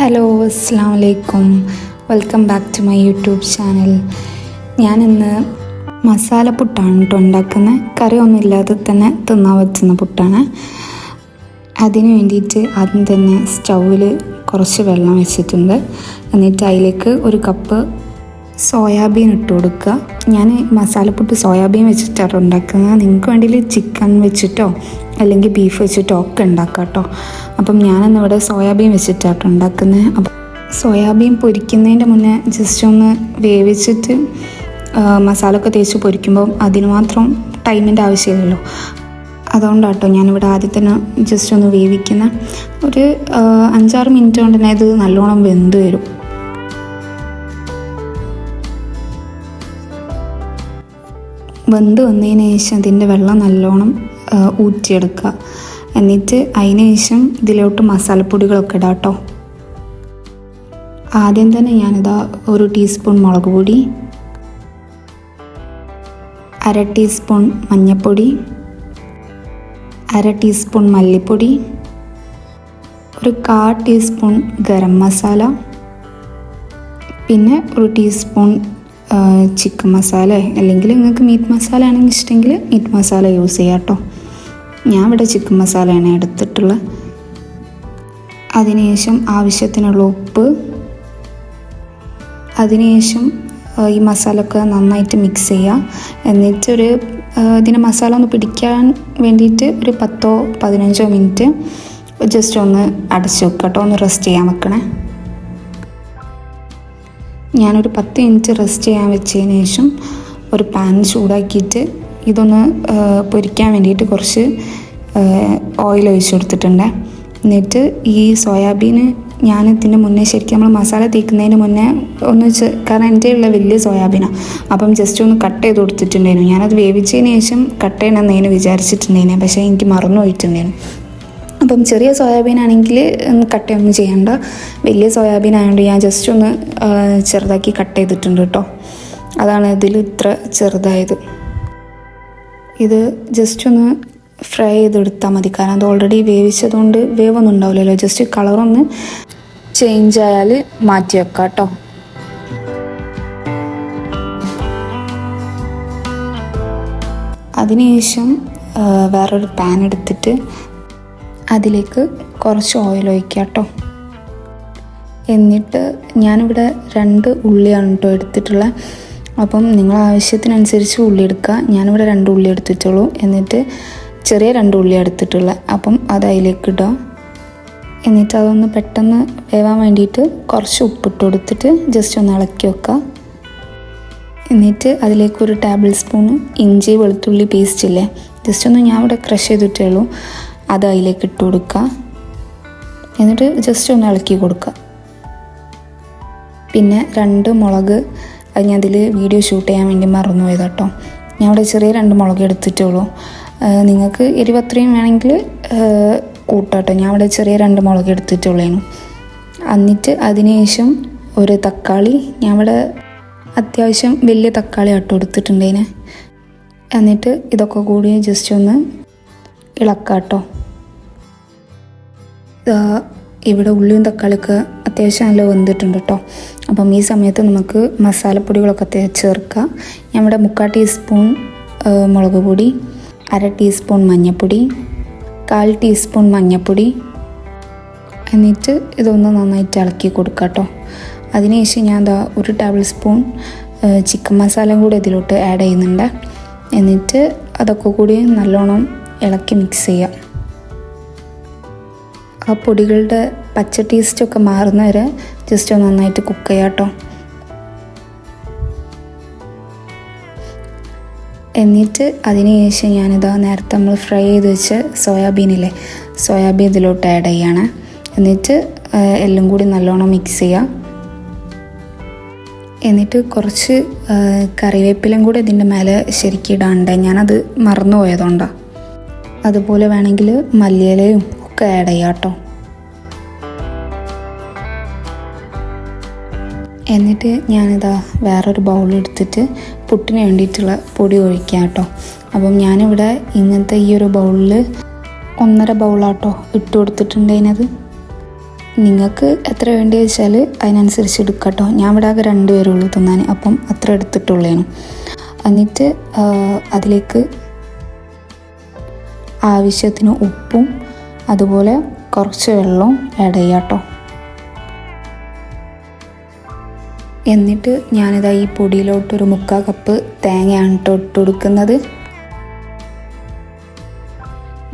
Hello അസ്സാം വലൈക്കും welcome back to my YouTube channel. ഞാനിന്ന് മസാല പുട്ടാണ് കേട്ടോ ഉണ്ടാക്കുന്നത് കറിയൊന്നുമില്ലാതെ തന്നെ തിന്നാൻ പറ്റുന്ന പുട്ടാണ്. അതിന് വേണ്ടിയിട്ട് ആദ്യം തന്നെ സ്റ്റൗവിൽ കുറച്ച് വെള്ളം വെച്ചിട്ടുണ്ട്. എന്നിട്ട് അതിലേക്ക് ഒരു കപ്പ് സോയാബീൻ ഇട്ട് കൊടുക്കുക. ഞാൻ മസാലപ്പുട്ട് സോയാബീൻ വെച്ചിട്ടാണ് ഉണ്ടാക്കുന്നത്. നിങ്ങൾക്ക് വേണ്ടിയിൽ ചിക്കൻ വെച്ചിട്ടോ അല്ലെങ്കിൽ ബീഫ് വെച്ചിട്ട് ഒക്കെ ഉണ്ടാക്കാം കേട്ടോ അപ്പം ഞാനിന്നിവിടെ സോയാബീൻ വെച്ചിട്ടാണ് ഉണ്ടാക്കുന്നത് അപ്പം സോയാബീൻ പൊരിക്കുന്നതിന്റെ മുന്നേ ജസ്റ്റ് ഒന്ന് വേവിച്ചിട്ട് മസാല ഒക്കെ തേച്ച് പൊരിക്കുമ്പം അതിന് മാത്രം ടൈമിന്റെ ആവശ്യമില്ലല്ലോ. അതുകൊണ്ടാട്ടോ ഞാനിവിടെ ആദ്യം തന്നെ ജസ്റ്റ് ഒന്ന് വേവിക്കുന്ന. ഒരു അഞ്ചാറ് മിനിറ്റ് കൊണ്ട് തന്നെ ഇത് നല്ലോണം വെന്ത് വരും. വെന്ത് വന്നതിന് ശേഷം അതിന്റെ വെള്ളം നല്ലോണം ഊറ്റിയെടുക്കുക. എന്നിട്ട് അതിന് ശേഷം ഇതിലോട്ട് മസാലപ്പൊടികളൊക്കെ ഇടാം കേട്ടോ ആദ്യം തന്നെ ഞാനിതാ ഒരു ടീസ്പൂൺ മുളക് പൊടി അര ടീസ്പൂൺ മഞ്ഞൾപ്പൊടി അര ടീസ്പൂൺ മല്ലിപ്പൊടി ഒരു കാ ടീസ്പൂൺ ഗരം മസാല പിന്നെ ഒരു ടീസ്പൂൺ ചിക്കൻ മസാല. അല്ലെങ്കിൽ നിങ്ങൾക്ക് മീറ്റ് മസാല ആണെങ്കിൽ ഇഷ്ടമെങ്കിൽ മീറ്റ് മസാല യൂസ് ചെയ്യാം കേട്ടോ ഞാൻ ഇവിടെ ചിക്കൻ മസാലയാണ് എടുത്തിട്ടുള്ളത് അതിനുശേഷം ആവശ്യത്തിനുള്ള ഉപ്പ്. അതിനുശേഷം ഈ മസാല ഒക്കെ നന്നായിട്ട് മിക്സ് ചെയ്യുക എന്നിട്ടൊരു ഇതിന് മസാല ഒന്ന് പിടിക്കാൻ വേണ്ടിയിട്ട് ഒരു പത്തോ പതിനഞ്ചോ മിനിറ്റ് ജസ്റ്റ് ഒന്ന് അടച്ചു വെക്കുക കേട്ടോ. ഒന്ന് റെസ്റ്റ് ചെയ്യാൻ വെക്കണേ. ഞാനൊരു പത്ത് മിനിറ്റ് റെസ്റ്റ് ചെയ്യാൻ വെച്ചതിന് ശേഷം ഒരു പാൻ ചൂടാക്കിയിട്ട് ഇതൊന്ന് പൊരിക്കാൻ വേണ്ടിയിട്ട് കുറച്ച് ഓയിൽ ഒഴിച്ചു കൊടുത്തിട്ടുണ്ട്. എന്നിട്ട് ഈ സോയാബീന് ഞാൻ ഇതിന്റെ മുന്നേ ശരിക്കും നമ്മൾ മസാല തേക്കുന്നതിന് മുന്നേ ഒന്ന് വെച്ച് കാരണം എന്റെ ഉള്ള വലിയ സോയാബീനാണ് അപ്പം ജസ്റ്റ് ഒന്ന് കട്ട് ചെയ്ത് കൊടുത്തിട്ടുണ്ടായിരുന്നു. ഞാനത് വേവിച്ചതിന് ശേഷം കട്ട് ചെയ്യണമെന്നതിന് വിചാരിച്ചിട്ടുണ്ടായിരുന്നു. പക്ഷേ എനിക്ക് മറന്നു പോയിട്ടുണ്ടായിരുന്നു. അപ്പം ചെറിയ സോയാബീൻ ആണെങ്കിൽ കട്ട് ഒന്നും ചെയ്യണ്ട. വലിയ സോയാബീൻ ആയതുകൊണ്ട് ഞാൻ ജസ്റ്റ് ഒന്ന് ചെറുതാക്കി കട്ട് ചെയ്തിട്ടുണ്ട് കേട്ടോ. അതാണ് ഇതിൽ ഇത്ര ചെറുതായത്. ഇത് ജസ്റ്റ് ഒന്ന് ഫ്രൈ ചെയ്തെടുത്താൽ മതി. കാരണം അത് ഓൾറെഡി വേവിച്ചതുകൊണ്ട് വേവൊന്നും ഉണ്ടാവില്ലല്ലോ ജസ്റ്റ് കളറൊന്ന് ചേഞ്ച് ആയാൽ മാറ്റി വെക്കാം കേട്ടോ അതിനുശേഷം വേറൊരു പാൻ എടുത്തിട്ട് അതിലേക്ക് കുറച്ച് ഓയിൽ ഒഴിക്കുക കേട്ടോ എന്നിട്ട് ഞാനിവിടെ രണ്ട് ഉള്ളിയാണ് കേട്ടോ എടുത്തിട്ടുള്ളത് അപ്പം നിങ്ങൾ ആവശ്യത്തിനനുസരിച്ച് ഉള്ളി എടുക്കുക. ഞാനിവിടെ രണ്ട് ഉള്ളി എടുത്തിട്ടുള്ളൂ. എന്നിട്ട് ചെറിയ രണ്ട് ഉള്ളി എടുത്തിട്ടുള്ള. അപ്പം അത് അതിലേക്ക് ഇടുക. എന്നിട്ട് അതൊന്ന് പെട്ടെന്ന് വേവാൻ വേണ്ടിയിട്ട് കുറച്ച് ഉപ്പിട്ട് കൊടുത്തിട്ട് ജസ്റ്റ് ഒന്ന് ഇളക്കി വെക്കുക. എന്നിട്ട് അതിലേക്ക് ഒരു ടേബിൾ സ്പൂൺ ഇഞ്ചി വെളുത്തുള്ളി പേസ്റ്റ് ഇല്ലേ? ജസ്റ്റ് ഒന്ന് ഞാൻ ഇവിടെ ക്രഷ് ചെയ്തിട്ടേ ഉള്ളൂ. അത് അതിലേക്ക് ഇട്ട് കൊടുക്കുക. എന്നിട്ട് ജസ്റ്റ് ഒന്ന് ഇളക്കി കൊടുക്കുക. പിന്നെ രണ്ട് മുളക് അത് ഞാൻ അതിൽ വീഡിയോ ഷൂട്ട് ചെയ്യാൻ വേണ്ടി മറന്നു പോയത് കേട്ടോ ഞാൻ അവിടെ ചെറിയ രണ്ട് മുളക് എടുത്തിട്ടുള്ളൂ. നിങ്ങൾക്ക് എരിവ് അത്രയും വേണമെങ്കിൽ കൂട്ടാട്ടോ. ഞാൻ അവിടെ ചെറിയ രണ്ട് മുളക് എടുത്തിട്ടുള്ളേനു. എന്നിട്ട് അതിനുശേഷം ഒരു തക്കാളി ഞാൻ ഇവിടെ അത്യാവശ്യം വലിയ തക്കാളി ആട്ടോ എടുത്തിട്ടുണ്ടേനെ. എന്നിട്ട് ഇതൊക്കെ കൂടി ജസ്റ്റ് ഒന്ന് ഇളക്കാട്ടോ. ഇവിടെ ഉള്ളിയും തക്കാളിക്ക് അത്യാവശ്യം നല്ല വെന്തിട്ടുണ്ട് കേട്ടോ അപ്പം ഈ സമയത്ത് നമുക്ക് മസാലപ്പൊടികളൊക്കെ തേ- ചേർക്കാം. ഞാൻ ഇവിടെ മുക്കാൽ ടീസ്പൂൺ മുളക് പൊടി അര ടീസ്പൂൺ മഞ്ഞൾപ്പൊടി കാൽ ടീസ്പൂൺ മഞ്ഞൾപ്പൊടി എന്നിട്ട് ഇതൊന്ന് നന്നായിട്ട് ഇളക്കി കൊടുക്കുക കേട്ടോ അതിനുശേഷം ഞാൻ എന്താ ഒരു ടേബിൾ സ്പൂൺ ചിക്കൻ മസാല കൂടി ഇതിലോട്ട് ആഡ് ചെയ്യുന്നുണ്ട്. എന്നിട്ട് അതൊക്കെ കൂടി നല്ലോണം ഇളക്കി മിക്സ് ചെയ്യാം. ആ പൊടികളുടെ പച്ച ടേസ്റ്റൊക്കെ മാറുന്ന വരെ ജസ്റ്റ് ഒന്ന് നന്നായിട്ട് കുക്ക് ചെയ്യാം കേട്ടോ. എന്നിട്ട് അതിന് ശേഷം ഞാനിതാ നേരത്തെ നമ്മൾ ഫ്രൈ ചെയ്ത് വെച്ച് സോയാബീനില്ലേ സോയാബീൻ ഇതിലോട്ട് ആഡ് ചെയ്യാണ്. എന്നിട്ട് എല്ലാം കൂടി നല്ലോണം മിക്സ് ചെയ്യാം. എന്നിട്ട് കുറച്ച് കറിവേപ്പിലും കൂടി ഇതിന്റെ മേലെ ശരിക്കും ഇടാണ്ട് ഞാനത് മറന്നു പോയതുകൊണ്ടാണ് അതുപോലെ വേണമെങ്കിൽ മല്ലിയിലയും ഒക്കെ ആഡ് ചെയ്യാം കേട്ടോ എന്നിട്ട് ഞാനിതാ വേറൊരു ബൗൾ എടുത്തിട്ട് പുട്ടിന് വേണ്ടിയിട്ടുള്ള പൊടി ഒഴിക്കാം കേട്ടോ അപ്പം ഞാനിവിടെ ഇങ്ങനത്തെ ഈ ഒരു ബൗളിൽ ഒന്നര ബൗളാട്ടോ ഇട്ട് കൊടുത്തിട്ടുണ്ടതിനത് നിങ്ങൾക്ക് എത്ര വേണ്ടി വെച്ചാൽ അതിനനുസരിച്ച് എടുക്കാം കേട്ടോ ഞാൻ ഇവിടെ ആകെ രണ്ട് പേരുള്ളൂ തിന്നാൻ അപ്പം അത്ര എടുത്തിട്ടുള്ളേനു. എന്നിട്ട് അതിലേക്ക് ആവശ്യത്തിന് ഉപ്പും അതുപോലെ കുറച്ച് വെള്ളവും ആഡ് ചെയ്യാം കേട്ടോ എന്നിട്ട് ഞാനിതാ ഈ പൊടിയിലോട്ടൊരു മുക്കാൽ കപ്പ് തേങ്ങയാണ് കേട്ടോ ഇട്ട് കൊടുക്കുന്നത്.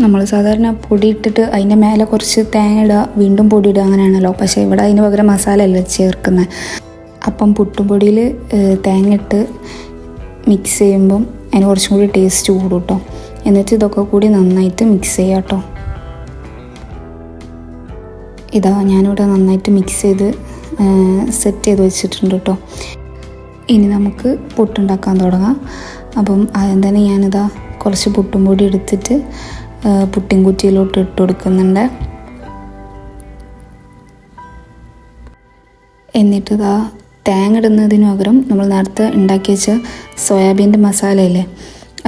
നമ്മൾ സാധാരണ പൊടി ഇട്ടിട്ട് അതിന്റെ മേലെ കുറച്ച് തേങ്ങ ഇടുക വീണ്ടും പൊടി ഇടുക അങ്ങനെയാണല്ലോ. പക്ഷേ ഇവിടെ അതിന് പകരം മസാല അല്ല ചേർക്കുന്നത്. അപ്പം പുട്ടുപൊടിയിൽ തേങ്ങ ഇട്ട് മിക്സ് ചെയ്യുമ്പം അതിന് കുറച്ചും കൂടി ടേസ്റ്റ് കൂടും കേട്ടോ എന്നിട്ട് ഇതൊക്കെ കൂടി നന്നായിട്ട് മിക്സ് ചെയ്യാം കേട്ടോ ഇതാ ഞാനിവിടെ നന്നായിട്ട് മിക്സ് ചെയ്ത് സെറ്റ് ചെയ്ത് വെച്ചിട്ടുണ്ട് കേട്ടോ ഇനി നമുക്ക് പുട്ടുണ്ടാക്കാൻ തുടങ്ങാം. അപ്പം ആദ്യം തന്നെ ഞാനിതാ കുറച്ച് പുട്ടും പൊടി എടുത്തിട്ട് പുട്ടിൻ കുറ്റിയിലോട്ട് ഇട്ട് കൊടുക്കുന്നുണ്ട്. എന്നിട്ട് ഇതാ തേങ്ങ ഇടുന്നതിന് പകരം നമ്മൾ നേരത്തെ ഉണ്ടാക്കി വെച്ച സോയാബീന്റെ മസാലയില്ലേ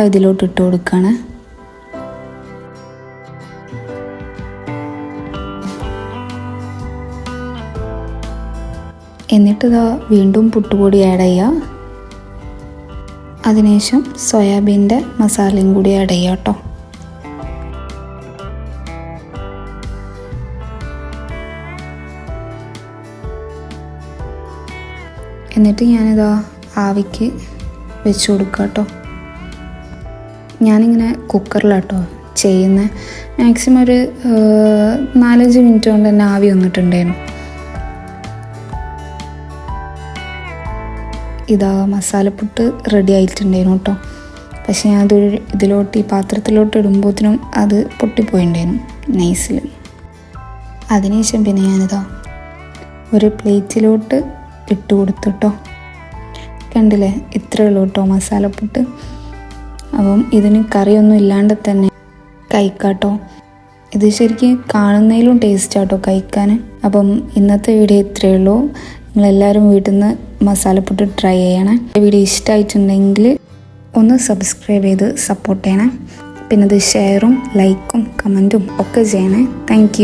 അതിലോട്ട് ഇട്ട് കൊടുക്കുകയാണ് എന്നിട്ട് ഇതാ വീണ്ടും പുട്ടുപൊടി ആഡ് ചെയ്യുക അതിനുശേഷം സോയാബീന്റെ മസാലയും കൂടി ആഡ് ചെയ്യുക കേട്ടോ എന്നിട്ട് ഞാനിതാ ആവിക്ക് വെച്ച് കൊടുക്കുക കേട്ടോ ഞാനിങ്ങനെ കുക്കറിലാട്ടോ ചെയ്യുന്നത് മാക്സിമം ഒരു നാലഞ്ച് മിനിറ്റ് കൊണ്ട് തന്നെ ആവി വന്നിട്ടുണ്ടായിരുന്നു. ഇതാ മസാലപ്പുട്ട് റെഡി ആയിട്ടുണ്ടായിരുന്നു കേട്ടോ. പക്ഷേ ഞാൻ അത് ഇതിലോട്ട് ഈ പാത്രത്തിലോട്ട് ഇടുമ്പോഴത്തേനും അത് പൊട്ടിപ്പോയിണ്ടായിരുന്നു നൈസിൽ അതിനുശേഷം പിന്നെ ഞാനിതാ ഒരു പ്ലേറ്റിലോട്ട് ഇട്ട് കൊടുത്തു കേട്ടോ. കണ്ടില്ലേ? ഇത്രയേ ഉള്ളൂ കേട്ടോ മസാലപ്പുട്ട്. അപ്പം ഇതിന് കറിയൊന്നും ഇല്ലാണ്ട് തന്നെ കഴിക്കാട്ടോ. ഇത് ശരിക്കും കാണുന്നതിലും ടേസ്റ്റ് ആട്ടോ കഴിക്കാൻ അപ്പം ഇന്നത്തെ വീഡിയോ ഇത്രയേ ഉള്ളൂ. നിങ്ങളെല്ലാവരും വീട്ടിൽ നിന്ന് മസാലപ്പുട്ട് ട്രൈ ചെയ്യണേ. വീഡിയോ ഇഷ്ടമായിട്ടുണ്ടെങ്കിൽ ഒന്ന് സബ്സ്ക്രൈബ് ചെയ്ത് സപ്പോർട്ട് ചെയ്യണേ. പിന്നെ ഇത് ഷെയറും ലൈക്കും കമന്റും ഒക്കെ ചെയ്യണേ. താങ്ക്